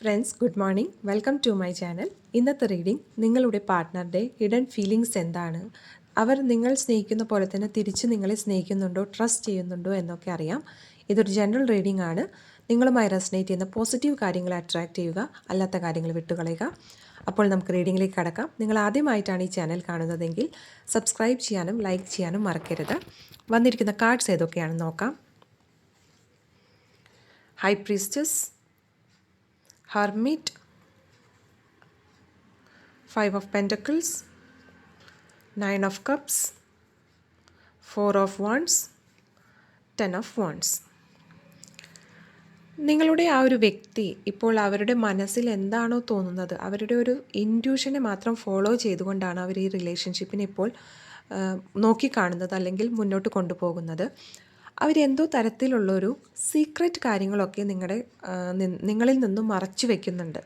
Friends good morning welcome to my channel ഇന്നത്തെ reading നിങ്ങളുടെ പാർട്ട്ണറുടെ ഹിഡൻ ഫീലിങ്സ് എന്താണ്? അവർ നിങ്ങൾ സ്നേഹിക്കുന്ന പോലെ തന്നെ തിരിച്ച് നിങ്ങളെ സ്നേഹിക്കുന്നുണ്ടോ ട്രസ്റ്റ് ചെയ്യുന്നുണ്ടോ എന്നൊക്കെ അറിയാം. ഇതൊരു ജനറൽ റീഡിംഗ് ആണ്. നിങ്ങളുമായി റെസനേറ്റ് ചെയ്യുന്ന പോസിറ്റീവ് കാര്യങ്ങൾ അട്രാക്റ്റ് ചെയ്യുക അല്ലാത്ത കാര്യങ്ങൾ വിട്ടുകളയുക. അപ്പോൾ നമുക്ക് റീഡിങ്ങിലേക്ക് കടക്കാം. നിങ്ങൾ ആദ്യമായിട്ടാണ് ഈ ചാനൽ കാണുന്നതെങ്കിൽ സബ്സ്ക്രൈബ് ചെയ്യാനും ലൈക്ക് ചെയ്യാനും മറക്കരുത്. വന്നിരിക്കുന്ന കാർഡ്സ് ഏതൊക്കെയാണെന്ന് നോക്കാം. High priestess hermit five of pentacles nine of cups four of wands ten of wands. നിങ്ങളുടെ ആ ഒരു വ്യക്തി ഇപ്പോൾ അവരുടെ മനസ്സിൽ എന്താണോ തോന്നുന്നത് അവരുടെ ഒരു ഇന്റ്യൂഷനെ മാത്രം ഫോളോ ചെയ്തുകൊണ്ടാണ് അവർ ഈ റിലേഷൻഷിപ്പിനെ ഇപ്പോൾ നോക്കിക്കാണുന്നത് അല്ലെങ്കിൽ മുന്നോട്ട് കൊണ്ടുപോകുന്നത്. അവരെന്തോ തരത്തിലുള്ളൊരു സീക്രട്ട് കാര്യങ്ങളൊക്കെ നിങ്ങളുടെ നിങ്ങളിൽ നിന്നും മറച്ചു വയ്ക്കുന്നുണ്ട്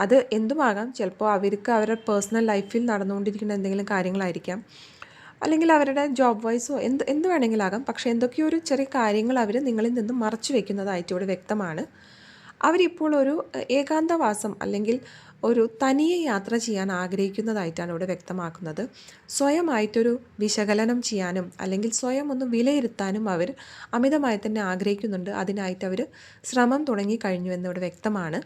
അത് എന്തുമാകാം? ചിലപ്പോൾ അവർക്ക് അവരുടെ പേഴ്സണൽ ലൈഫിൽ നടന്നുകൊണ്ടിരിക്കുന്ന എന്തെങ്കിലും കാര്യങ്ങളായിരിക്കാം. അല്ലെങ്കിൽ അവരുടെ ജോബ് വൈസോ എന്ത് എന്ത് വേണമെങ്കിലാകാം. പക്ഷേ എന്തൊക്കെയോ ഒരു ചെറിയ കാര്യങ്ങൾ അവർ നിങ്ങളിൽ നിന്നും മറച്ചു വയ്ക്കുന്നതായിട്ട് ഇവിടെ വ്യക്തമാണ്. അവരിപ്പോൾ ഒരു ഏകാന്തവാസം അല്ലെങ്കിൽ ഒരു തനിയെ യാത്ര ചെയ്യാൻ ആഗ്രഹിക്കുന്നതായിട്ടാണ് ഇവിടെ വ്യക്തമാക്കുന്നത്. സ്വയമായിട്ടൊരു വിശകലനം ചെയ്യാനും അല്ലെങ്കിൽ സ്വയം ഒന്ന് വിലയിരുത്താനും അവർ അമിതമായി തന്നെ ആഗ്രഹിക്കുന്നുണ്ട്. അതിനായിട്ട് അവർ ശ്രമം തുടങ്ങിക്കഴിഞ്ഞു എന്നിവിടെ വ്യക്തമാണ്.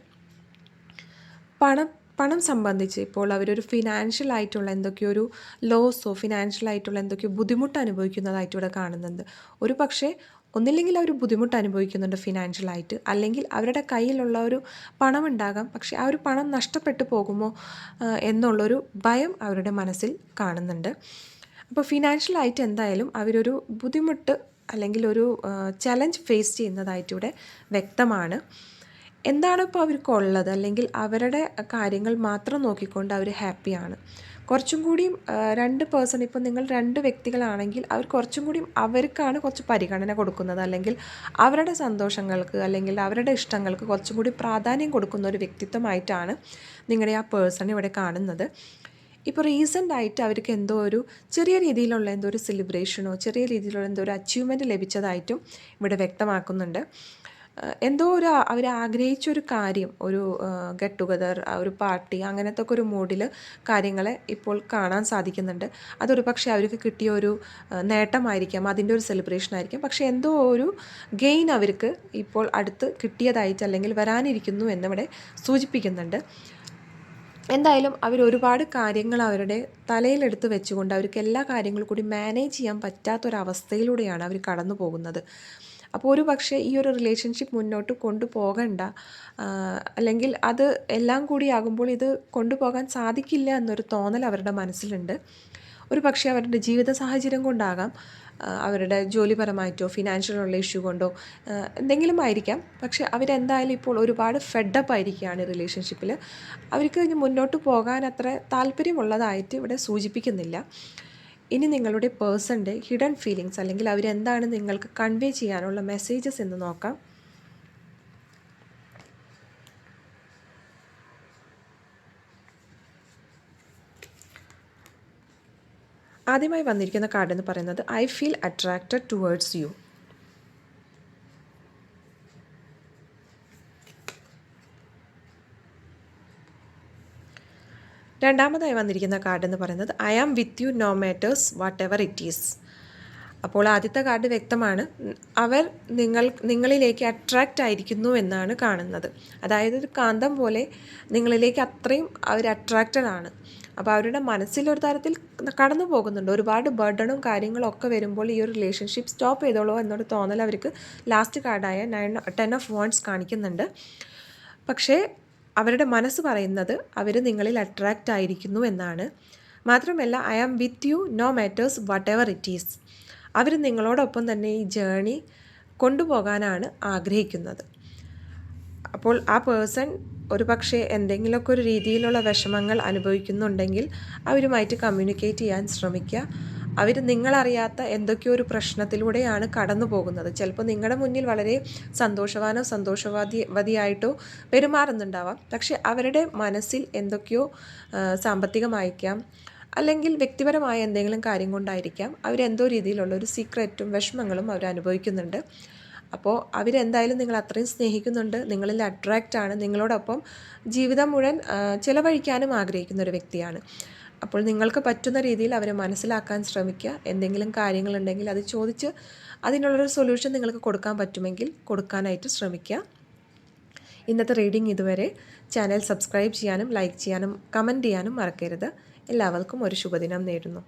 പണം പണം സംബന്ധിച്ച് ഇപ്പോൾ അവരൊരു ഫിനാൻഷ്യൽ ആയിട്ടുള്ള എന്തൊക്കെയോ ഒരു ലോസോ ഫിനാൻഷ്യൽ ആയിട്ടുള്ള എന്തൊക്കെയോ ബുദ്ധിമുട്ട് അനുഭവിക്കുന്നതായിട്ട് ഇവിടെ കാണുന്നുണ്ട്. ഒരു പക്ഷേ ഒന്നില്ലെങ്കിൽ അവർ ബുദ്ധിമുട്ട് അനുഭവിക്കുന്നുണ്ട് ഫിനാൻഷ്യലായിട്ട് അല്ലെങ്കിൽ അവരുടെ കയ്യിലുള്ള ഒരു പണം ഉണ്ടാകാം പക്ഷെ ആ ഒരു പണം നഷ്ടപ്പെട്ടു പോകുമോ എന്നുള്ളൊരു ഭയം അവരുടെ മനസ്സിൽ കാണുന്നുണ്ട്. അപ്പോൾ ഫിനാൻഷ്യലായിട്ട് എന്തായാലും അവരൊരു ബുദ്ധിമുട്ട് അല്ലെങ്കിൽ ഒരു ചലഞ്ച് ഫേസ് ചെയ്യുന്നതായിട്ട് ഇവിടെ വ്യക്തമാണ്. എന്താണ് ഇപ്പോൾ അവർക്കുള്ളത് അല്ലെങ്കിൽ അവരുടെ കാര്യങ്ങൾ മാത്രം നോക്കിക്കൊണ്ട് അവർ ഹാപ്പിയാണ് കുറച്ചും കൂടിയും രണ്ട് പേഴ്സൺ ഇപ്പോൾ നിങ്ങൾ രണ്ട് വ്യക്തികളാണെങ്കിൽ അവർ കുറച്ചും കൂടിയും അവർക്കാണ് കുറച്ച് പരിഗണന കൊടുക്കുന്നത്. അല്ലെങ്കിൽ അവരുടെ സന്തോഷങ്ങൾക്ക് അല്ലെങ്കിൽ അവരുടെ ഇഷ്ടങ്ങൾക്ക് കുറച്ചും കൂടി പ്രാധാന്യം കൊടുക്കുന്ന ഒരു വ്യക്തിത്വമായിട്ടാണ് നിങ്ങളുടെ ആ പേഴ്സൺ ഇവിടെ കാണുന്നത്. ഇപ്പോൾ റീസെന്റ് ആയിട്ട് അവർക്ക് എന്തോ ഒരു ചെറിയ രീതിയിലുള്ള എന്തോ ഒരു സെലിബ്രേഷനോ ചെറിയ രീതിയിലുള്ള എന്തോ ഒരു അച്ചീവ്മെന്റ് ലഭിച്ചതായിട്ടും ഇവിടെ വ്യക്തമാക്കുന്നുണ്ട്. എന്തോ ഒരു അവർ ആഗ്രഹിച്ചൊരു കാര്യം ഒരു ഗെറ്റ് ടുഗദർ ഒരു പാർട്ടി അങ്ങനത്തെ ഒക്കെ ഒരു മൂഡിൽ കാര്യങ്ങളെ ഇപ്പോൾ കാണാൻ സാധിക്കുന്നുണ്ട്. അതൊരു പക്ഷേ അവർക്ക് കിട്ടിയ ഒരു നേട്ടമായിരിക്കാം അതിന്റെ ഒരു സെലിബ്രേഷൻ ആയിരിക്കും. പക്ഷേ എന്തോ ഒരു ഗെയിൻ അവർക്ക് ഇപ്പോൾ അടുത്ത് കിട്ടിയതായിട്ട് അല്ലെങ്കിൽ വരാനിരിക്കുന്നു എന്നിവിടെ സൂചിപ്പിക്കുന്നുണ്ട്. എന്തായാലും അവർ ഒരുപാട് കാര്യങ്ങൾ അവരുടെ തലയിലെടുത്ത് വെച്ചുകൊണ്ട് അവർക്ക് എല്ലാ കാര്യങ്ങളും കൂടി മാനേജ് ചെയ്യാൻ പറ്റാത്തൊരവസ്ഥയിലൂടെയാണ് അവർ കടന്നു പോകുന്നത് അപ്പോൾ ഒരു പക്ഷേ ഈ ഒരു റിലേഷൻഷിപ്പ് മുന്നോട്ട് കൊണ്ടുപോകണ്ട. അല്ലെങ്കിൽ അത് എല്ലാം കൂടി ആകുമ്പോൾ ഇത് കൊണ്ടുപോകാൻ സാധിക്കില്ല എന്നൊരു തോന്നൽ അവരുടെ മനസ്സിലുണ്ട്. ഒരു പക്ഷേ അവരുടെ ജീവിത സാഹചര്യം കൊണ്ടാകാം അവരുടെ ജോലിപരമായിട്ടോ ഫിനാൻഷ്യലുള്ള ഇഷ്യൂ കൊണ്ടോ എന്തെങ്കിലും ആയിരിക്കാം. പക്ഷെ അവരെന്തായാലും ഇപ്പോൾ ഒരുപാട് ഫെഡപ്പ് ആയിരിക്കുകയാണ് റിലേഷൻഷിപ്പിൽ അവർക്ക് ഇനി മുന്നോട്ട് പോകാൻ അത്ര താല്പര്യമുള്ളതായിട്ട് ഇവിടെ സൂചിപ്പിക്കുന്നില്ല. ഇനി നിങ്ങളുടെ പേഴ്സന്റെ ഹിഡൻ ഫീലിങ്സ് അല്ലെങ്കിൽ അവരെന്താണ് നിങ്ങൾക്ക് കൺവേ ചെയ്യാനുള്ള മെസ്സേജസ് എന്ന് നോക്കാം. ആദ്യമായി വന്നിരിക്കുന്ന കാർഡ് എന്ന് പറയുന്നത് I feel attracted towards you രണ്ടാമതായി വന്നിരിക്കുന്ന കാർഡ് എന്ന് പറയുന്നത് I am with you no matters whatever it is അപ്പോൾ ആദ്യത്തെ കാർഡ് വ്യക്തമാണ്. അവർ നിങ്ങൾ നിങ്ങളിലേക്ക് അട്രാക്റ്റ് ആയിരിക്കുന്നു എന്നാണ് കാണുന്നത്. അതായത് ഒരു കാന്തം പോലെ നിങ്ങളിലേക്ക് അത്രയും അവർ അട്രാക്റ്റഡ് ആണ്. അപ്പോൾ അവരുടെ മനസ്സിൽ ഒരു തരത്തിൽ കടന്നു പോകുന്നുണ്ട്. ഒരുപാട് ബർഡണും കാര്യങ്ങളും ഒക്കെ വരുമ്പോൾ ഈ ഒരു റിലേഷൻഷിപ്പ് സ്റ്റോപ്പ് ചെയ്തോളൂ എന്നൊരു തോന്നൽ അവർക്ക് ലാസ്റ്റ് കാർഡായ നയൻ ടെൻ ഓഫ് വോൺസ് കാണിക്കുന്നുണ്ട്. പക്ഷേ അവരുടെ മനസ്സ് പറയുന്നത് അവർ നിങ്ങളിൽ അട്രാക്റ്റ് ആയിരിക്കുന്നു എന്നാണ്. മാത്രമല്ല I am with you no matters whatever it is അവർ നിങ്ങളോടൊപ്പം തന്നെ ഈ ജേണി കൊണ്ടുപോകാനാണ് ആഗ്രഹിക്കുന്നത്. അപ്പോൾ ആ പേഴ്സൺ ഒരു പക്ഷേ എന്തെങ്കിലുമൊക്കെ ഒരു രീതിയിലുള്ള വിഷമങ്ങൾ അനുഭവിക്കുന്നുണ്ടെങ്കിൽ അവരുമായിട്ട് കമ്മ്യൂണിക്കേറ്റ് ചെയ്യാൻ ശ്രമിക്കുക. അവർ നിങ്ങളറിയാത്ത എന്തൊക്കെയോ ഒരു പ്രശ്നത്തിലൂടെയാണ് കടന്നു പോകുന്നത്. ചിലപ്പോൾ നിങ്ങളുടെ മുന്നിൽ വളരെ സന്തോഷവാനോ സന്തോഷവാദി വതിയായിട്ടോ പെരുമാറുന്നുണ്ടാവാം. പക്ഷെ അവരുടെ മനസ്സിൽ എന്തൊക്കെയോ സാമ്പത്തികമായിരിക്കാം അല്ലെങ്കിൽ വ്യക്തിപരമായ എന്തെങ്കിലും കാര്യം കൊണ്ടായിരിക്കാം അവരെന്തോ രീതിയിലുള്ള ഒരു സീക്രറ്റും വിഷമങ്ങളും അവർ അനുഭവിക്കുന്നുണ്ട്. അപ്പോൾ അവരെന്തായാലും നിങ്ങൾ അത്രയും സ്നേഹിക്കുന്നുണ്ട്. നിങ്ങളിൽ അട്രാക്റ്റ് ആണ്. നിങ്ങളോടൊപ്പം ജീവിതം മുഴുവൻ ചിലവഴിക്കാനും ആഗ്രഹിക്കുന്ന ഒരു വ്യക്തിയാണ്. അപ്പോൾ നിങ്ങൾക്ക് പറ്റുന്ന രീതിയിൽ അവരെ മനസ്സിലാക്കാൻ ശ്രമിക്കുക. എന്തെങ്കിലും കാര്യങ്ങളുണ്ടെങ്കിൽ അത് ചോദിച്ച് അതിനുള്ളൊരു സൊല്യൂഷൻ നിങ്ങൾക്ക് കൊടുക്കാൻ പറ്റുമെങ്കിൽ കൊടുക്കാനായിട്ട് ശ്രമിക്കുക. ഇന്നത്തെ റീഡിംഗ് ഇതുവരെ. ചാനൽ സബ്സ്ക്രൈബ് ചെയ്യാനും ലൈക്ക് ചെയ്യാനും കമന്റ് ചെയ്യാനും മറക്കരുത്. എല്ലാവർക്കും ഒരു ശുഭദിനം നേരുന്നു.